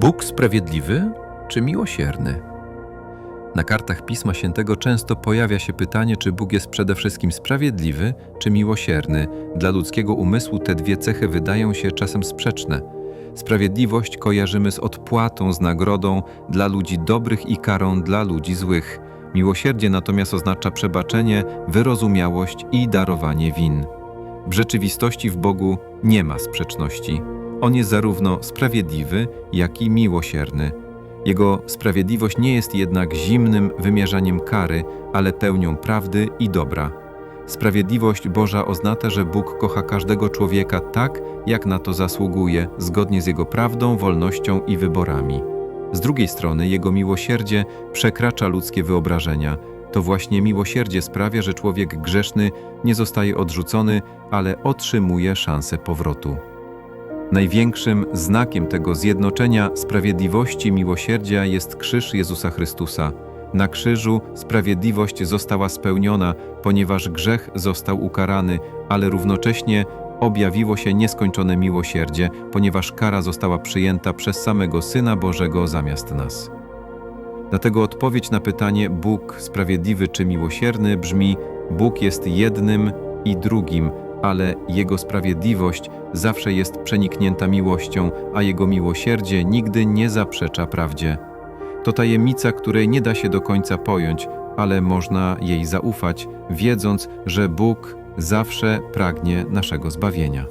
Bóg sprawiedliwy czy miłosierny? Na kartach Pisma Świętego często pojawia się pytanie, czy Bóg jest przede wszystkim sprawiedliwy czy miłosierny. Dla ludzkiego umysłu te dwie cechy wydają się czasem sprzeczne. Sprawiedliwość kojarzymy z odpłatą, z nagrodą dla ludzi dobrych i karą dla ludzi złych. Miłosierdzie natomiast oznacza przebaczenie, wyrozumiałość i darowanie win. W rzeczywistości w Bogu nie ma sprzeczności. On jest zarówno sprawiedliwy, jak i miłosierny. Jego sprawiedliwość nie jest jednak zimnym wymierzaniem kary, ale pełnią prawdy i dobra. Sprawiedliwość Boża oznacza, że Bóg kocha każdego człowieka tak, jak na to zasługuje, zgodnie z jego prawdą, wolnością i wyborami. Z drugiej strony, jego miłosierdzie przekracza ludzkie wyobrażenia. To właśnie miłosierdzie sprawia, że człowiek grzeszny nie zostaje odrzucony, ale otrzymuje szansę powrotu. Największym znakiem tego zjednoczenia sprawiedliwości i miłosierdzia jest krzyż Jezusa Chrystusa. Na krzyżu sprawiedliwość została spełniona, ponieważ grzech został ukarany, ale równocześnie objawiło się nieskończone miłosierdzie, ponieważ kara została przyjęta przez samego Syna Bożego zamiast nas. Dlatego odpowiedź na pytanie Bóg sprawiedliwy czy miłosierny brzmi: Bóg jest jednym i drugim, ale Jego sprawiedliwość zawsze jest przeniknięta miłością, a Jego miłosierdzie nigdy nie zaprzecza prawdzie. To tajemnica, której nie da się do końca pojąć, ale można jej zaufać, wiedząc, że Bóg zawsze pragnie naszego zbawienia.